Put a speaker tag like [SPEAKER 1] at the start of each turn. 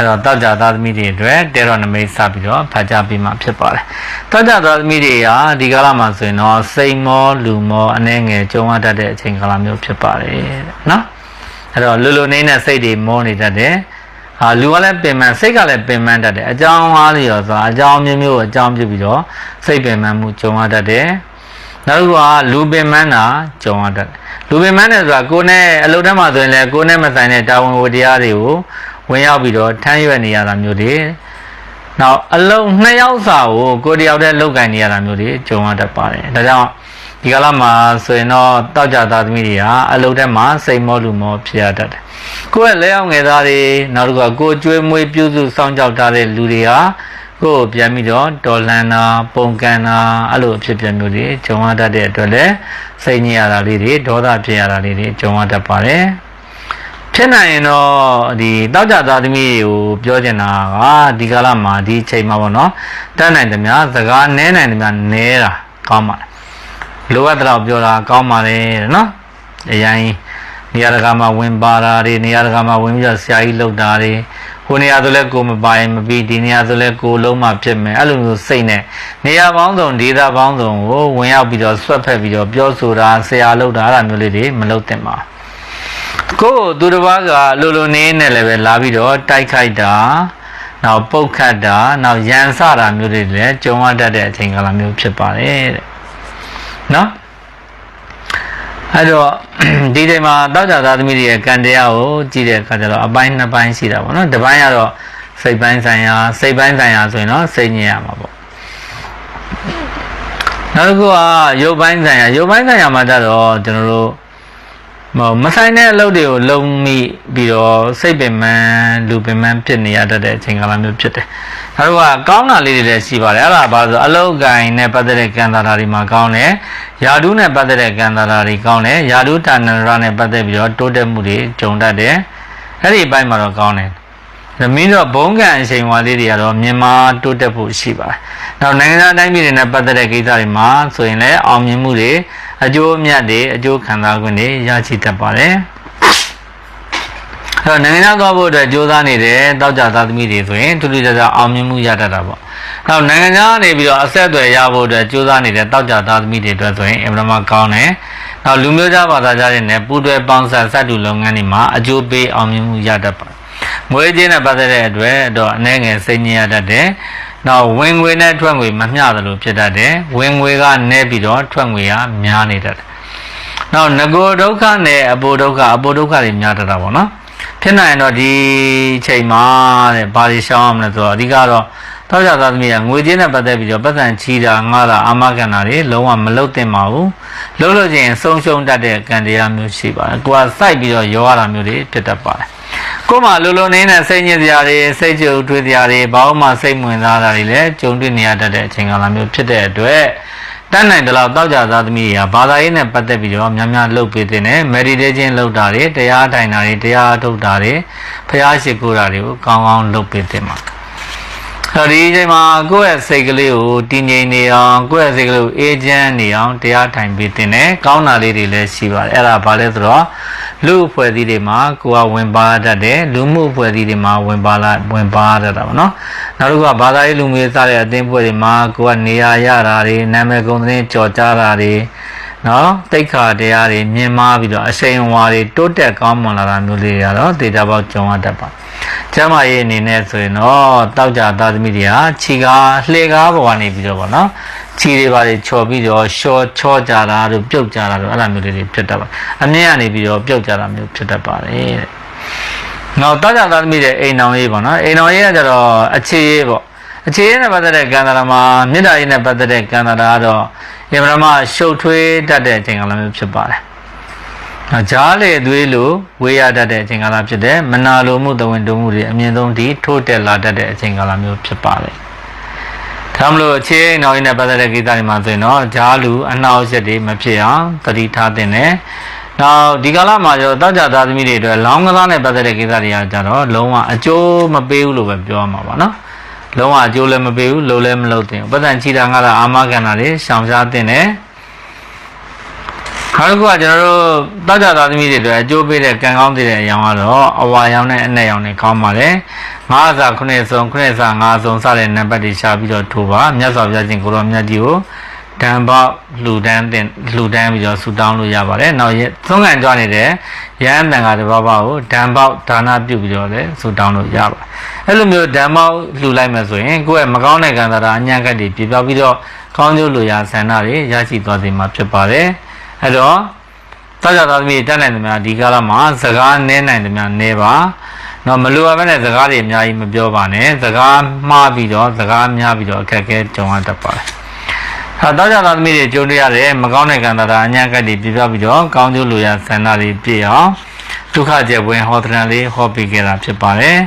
[SPEAKER 1] အဲ့တော့တောက်ကြသားသမီးတွေအတွက်တဲတော်နမိတ်စပြီးတော့ဖတ်ကြားပြီးမှဖြစ်ပါတယ်တောက်ကြသားသမီးတွေကဒီကာလမှာဆိုရင်တော့စိတ်မောလူမောအနှဲငယ်ကြုံရတတ်တဲ့အချိန်ကာလမျိုးဖြစ်ပါတယ်တဲ့နော်အဲ့တော့လူလူနေနဲ့စိတ်တွေမောနေတတ်တယ်ဟာလူကလည်းပင်ပန်းစိတ်ကလည်းပင်ပန်းတတ်တယ်အကြောင်းအားလျော်စွာအကြောင်းမျိုးမျိုးကိုအကြောင်းပြုပြီးတော့စိတ်ပင်ပန်းမှုကြုံရတတ်တယ်နောက်တစ်ခုကလူပင်ပန်းတာကြုံရတတ်တယ်လူပင်ပန်းတယ်ဆိုတာကိုယ်နဲ့အလုပ်ထဲမှာဆိုရင်လည်းကိုယ်နဲ့မဆိုင်တဲ့တာဝန်ဝတ္တရားတွေကို ဝင်ရောက်ပြီးတော့ထမ်းရွက်နေရတာမျိုးတွေနောက်အလုံးနှစ်ယောက်စာကိုကိုယ်တယောက်တည်းလုပ်ကင်နေရတာမျိုးတွေကြုံရတတ်ပါတယ်ဒါကြောင့်ဒီကလာမှာဆိုရင်တော့တောက်ကြသားသမီးတွေဟာအလုပ်ထဲမှာစိတ်မောလူမောဖြစ်ရတတ်တယ်ကိုယ့်ရဲ့လက်အောင်ငယ်သားတွေနောက်တစ်ခုကကိုယ်ကျွေးမွေးပြုစုစောင့်ကြောက်ထားတဲ့လူတွေဟာကိုယ်ကိုပြန်ပြီးတော့တော်လန်တာပုံကန်တာအဲ့လိုအဖြစ်ပြမျိုးတွေကြုံရတတ်တဲ့အတွက်လည်းစိတ်ညစ်ရတာလေးတွေဒေါသဖြစ်ရတာလေးတွေကြုံရတတ်ပါတယ် ဖြစ်နိုင်ရင်တော့ဒီတောက်ကြသားသမီးတွေကိုပြောချင်တာကဒီကာလမှာဒီအချိန်မှာပေါ့နော်တတ်နိုင်သမျှစကားနဲနိုင်သမျှနဲတာကောင်းပါတယ်လိုအပ်တဲ့တော့ပြောတာကောင်းပါလေတဲ့နော်အရင်နေရာတကာမှာဝင်ပါတာတွေနေရာတကာမှာဝင်ပြီးတော့ဆရာကြီးလှုပ်တာတွေဟိုနေရာဆိုလဲကိုမပိုင်မပြီးဒီနေရာဆိုလဲကိုလုံးမဖြစ်မယ်အဲ့လိုမျိုးစိတ်နဲ့နေရာပေါင်းစုံဒေတာပေါင်းစုံကိုဝင်ရောက်ပြီးတော့ဆွတ်ဖက်ပြီးတော့ပြောဆိုတာဆရာလှုပ်တာအဲ့လိုမျိုးလေးတွေမလုပ်သင့်ပါဘူး ကိုယ်သူတစ်ပါးကလိုလိုနေနဲ့လည်းပဲလာပြီးတော့တိုက်ခိုက်တာနောက်ပုတ်ခတ်တာနောက်ရန်စတာမျိုးတွေလည်းကြုံရတတ်တဲ့အချိန်ကာလမျိုးဖြစ်ပါတယ်တဲ့နော်အဲ့တော့ဒီချိန်မှာတောက်ကြသားသမီးတွေရဲ့ကံတရားကိုကြည့်တဲ့အခါကျတော့အပိုင်းနှစ်ပိုင်းရှိတာပေါ့နော်တစ်ပိုင်းကတော့စိတ်ပိုင်းဆိုင်ရာစိတ်ပိုင်းဆိုင်ရာဆိုရင်တော့စိတ်ညစ်ရမှာပေါ့နောက်တစ်ခုကရုပ်ပိုင်းဆိုင်ရာရုပ်ပိုင်းဆိုင်ရာမှာကျတော့ကျွန်တော်တို့ မမဆိုင်တဲ့အလုပ်တွေကိုလုံမိပြီးတော့စိတ်ပင်ပန်းလူပင်ပန်းဖြစ်နေရတတ်တဲ့အချိန်ကာလမျိုးဖြစ်တယ်။နောက်တစ်ခုကကောင်းတာလေးတွေလည်းရှိပါတယ်။အဲ့ဒါဘာလို့ဆိုအလုပ်ကိုင်နဲ့ပတ်သက်တဲ့ကံတာတာတွေမှာကောင်းတယ်။ယာဒုနဲ့ပတ်သက်တဲ့ကံတာတာတွေကောင်းတယ်။ယာဒုတာနရနဲ့ပတ်သက်ပြီးတော့တိုးတက်မှုတွေကြုံတတ်တယ်။အဲ့ဒီအပိုင်းမှာတော့ကောင်းတယ်။ဒါမင်းတို့ဘုံကံအချိန်ဝါလေးတွေကတော့မြန်မာတိုးတက်ဖို့ရှိပါတယ်။နောက်နိုင်ငံသားတိုင်းပြည်တွေနဲ့ပတ်သက်တဲ့ကိစ္စတွေမှာဆိုရင်လည်းအောင်မြင်မှုတွေ အကျိုးအမြတ်တွေအကျိုးခံစား권တွေရရှိတတ်ပါတယ်။အဲ့တော့နိုင်ငံသားသွားဖို့အတွက်ကြိုးစားနေတဲ့တောက်ကြသားသမီးတွေဆိုရင်ထူးထူးခြားခြားအောင်မြင်မှုရတတ်တာပေါ့။နောက်နိုင်ငံသားကနေပြီးတော့အဆက်အသွယ်ရဖို့အတွက်ကြိုးစားနေတဲ့တောက်ကြသားသမီးတွေအတွက်ဆိုရင်အင်မတန်မှကောင်းတယ်။နောက်လူမျိုးသားဘာသာကြားတွေနဲ့ပူးတွဲပေါင်းဆက်စက်တူလုပ်ငန်းတွေမှာအကျိုးပေးအောင်မြင်မှုရတတ်ပါတယ်။မွေးခြင်းနဲ့ပတ်သက်တဲ့အတွက်တော့အနေငယ်စိတ်ညစ်ရတတ်တယ်။ နောက်ဝင်ငွေနဲ့ထွက်ငွေမမျှသလိုဖြစ်တတ်တယ်။ဝင်ငွေကနည်းပြီးတော့ထွက်ငွေကများနေတတ်တယ်။နောက်ငကိုဒုက္ခနဲ့အပိုဒုက္ခအပိုဒုက္ခတွေများတတ်တာပေါ့နော်။ဖြစ်နိုင်ရင်တော့ဒီချိန်မှာတဲ့ဘာတွေရှောင်းအောင်လဲဆိုတော့အဓိကတော့တောက်ကြသားသမီးကငွေကြေးနဲ့ပတ်သက်ပြီးတော့ပတ်စံချီတာငှားတာအာမခံတာတွေလုံးဝမလုပ်သင့်ပါဘူး။လုပ်လို့ချင်းဆုံးရှုံးတတ်တဲ့ကံတရားမျိုးရှိပါတယ်။ကိုယ်ကစိုက်ပြီးတော့ရောရတာမျိုးတွေဖြစ်တတ်ပါတယ်။ ကိုယ်မှလိုလိုနေနဲ့စိတ်ညစ်စရာတွေစိတ်ကြုပ်ထွေးစရာတွေဘာမှစိတ်ဝင်စားတာတွေလည်းကြုံတွေ့နေရတတ်တဲ့အချိန်ကာလမျိုးဖြစ်တဲ့အတွက်တတ်နိုင်တယ်လို့တောက်ကြသားသမီးတွေကဘာသာရေးနဲ့ပတ်သက်ပြီးတော့များများလုပ်ပေးတဲ့နဲ့ meditation လုပ်တာတွေတရားထိုင်တာတွေတရားထုတ်တာတွေဖျားရှိခိုးတာတွေကိုကောင်းကောင်းလုပ်ပေးတဲ့မှာအဲ့ ဒီအချိန်မှာကိုယ့်ရဲ့စိတ်ကလေးကိုတည်ငြိမ်နေအောင်ကိုယ့်ရဲ့စိတ်ကလေးကိုအေးချမ်းနေအောင်တရားထိုင်ပေးတဲ့နဲ့ကောင်းတာလေးတွေလည်းရှိပါတယ်အဲ့ဒါဘာလဲဆိုတော့လူအဖွဲ့အစည်းတွေမှာကိုယ်ကဝင်ပါတတ်တယ်လူမှုအဖွဲ့အစည်းတွေမှာဝင်ပါလာဝင်ပါတတ်တာပေါ့နော်နောက်တစ်ခုကဘာသာရေးလူမျိုးစားတဲ့အသင်းဖွဲ့တွေမှာကိုယ်ကနေရာရတာတွေနာမည်ကုန်သတင်းကြော်ကြားတာတွေ နော်တိတ်ခါတရားတွေမြင်မာပြီးတော့အရှိန်အဝါတွေတိုးတက်ကောင်းမွန်လာတာမျိုးလေးတွေကတော့ဒေတာပေါက်ကြုံရတတ်ပါကျမ်းမာရေးအနေနဲ့ဆိုရင်တော့တောက်ကြသားသမီးတွေဟာခြေကားလှေကားပေါ်ကနေပြီးတော့ဗောနော်ခြေတွေပါတွေချော်ပြီးတော့ရှော့ချော့ကြတာတို့ပြုတ်ကြတာတို့အဲ့လိုမျိုးလေးတွေဖြစ်တတ်ပါအမြင့်ကနေပြီးတော့ပြုတ်ကြတာမျိုးဖြစ်တတ်ပါတယ်တဲ့နောက်တောက်ကြသားသမီးတွေအိမ်တော်ရေးပေါ့နော်အိမ်တော်ရေးကကြတော့အခြေရေးပေါ့အခြေရေးနဲ့ပတ်သက်တဲ့ကံတာမှာမေတ္တာရေးနဲ့ပတ်သက်တဲ့ကံတာကတော့ အင်မရမရှုပ်ထွေးတတ်တဲ့အချိန်ကလည်းမျိုးဖြစ်ပါတယ်။နောက်ကြားလေသွေးလိုဝေးရတတ်တဲ့အချိန်ကာလဖြစ်တဲ့မနာလိုမှုတဝင်တုံမှုတွေအမြင့်ဆုံးထိထိုးတက်လာတတ်တဲ့အချိန်ကာလမျိုးဖြစ်ပါတယ်။ဒါမလို့အခြေအိမ်တော်ကြီးနဲ့ပတ်သက်တဲ့ကိစ္စတွေမှာဆိုရင်တော့ကြားလူအနှောက်အယှက်တွေမဖြစ်အောင်သတိထားသင့်တယ်။နောက်ဒီကာလမှာကျတော့တောက်ကြသားသမီးတွေအတွက်လောင်းကစားနဲ့ပတ်သက်တဲ့ကိစ္စတွေကကြတော့လုံးဝအကျိုးမပေးဘူးလို့ပဲပြောရမှာပါနော်။ လုံးဝအကျိုးလည်းမပေးဘူးလို့လည်းမလုပ်သင့်ဘူး။ပတ်စံချီတာငါလာအာမခံတာတွေရှောင်ရှားသင့်တယ်။နောက်တစ်ခုကကျွန်တော်တို့တောက်ကြသားသမီးတွေအတွက်အကျိုးပေးတဲ့ကံကောင်းတဲ့အရောင်ကတော့အဝါရောင်နဲ့အနက်ရောင်နဲ့ကောင်းပါတယ်ငါးစာခုနှစ်စုံခုနှစ်စာငါးစုံစတဲ့နံပါတ်တွေရှာပြီးတော့ထိုးပါမြတ်စွာဘုရားရှင်ကိုရောမြတ်ကြီးကို တန်ပေါက်လှူဒန်းတင်လှူဒန်းပြီးတော့ဆူတောင်းလို့ရပါတယ်နောက်ရသုံးကန်ကြွနေတဲ့ရဟန်းတန်ခါတစ်ပါးပါးကိုတန်ပေါက်ဒါနပြုပြီးတော့လည်းဆူတောင်းလို့ရပါတယ်အဲ့လိုမျိုးတန်ပေါက်လှူလိုက်မှဆိုရင်ကိုယ့်ရဲ့မကောင်းတဲ့ကံတာအညံ့ကတ်တွေပြပြောက်ပြီးတော့ကောင်းကျိုးလိုရာဆန္ဒတွေရရှိသွားစေမှာဖြစ်ပါတယ်အဲ့တော့တောက်ကြသားသမီးတက်နိုင်သမျှဒီကာလမှာစကားနည်းနိုင်သမျှနည်းပါတော့မလိုအပ်တဲ့စကားတွေအများကြီးမပြောပါနဲ့စကားမှားပြီးတော့စကားများပြီးတော့အခက်အခဲကြုံရတတ်ပါတယ် ဟာတောက်ကြသားသမီးတွေကြုံရတဲ့မကောင်းတဲ့ကံတာတာအညာကတ်တွေပြပြပြီးတော့ကောင်းကျိုးလိုရာဆန္ဒတွေပြည့်အောင်ဒုက္ခကျက်ဝင်ဟောသရံလေးဟောပေးခဲ့တာဖြစ်ပါတယ်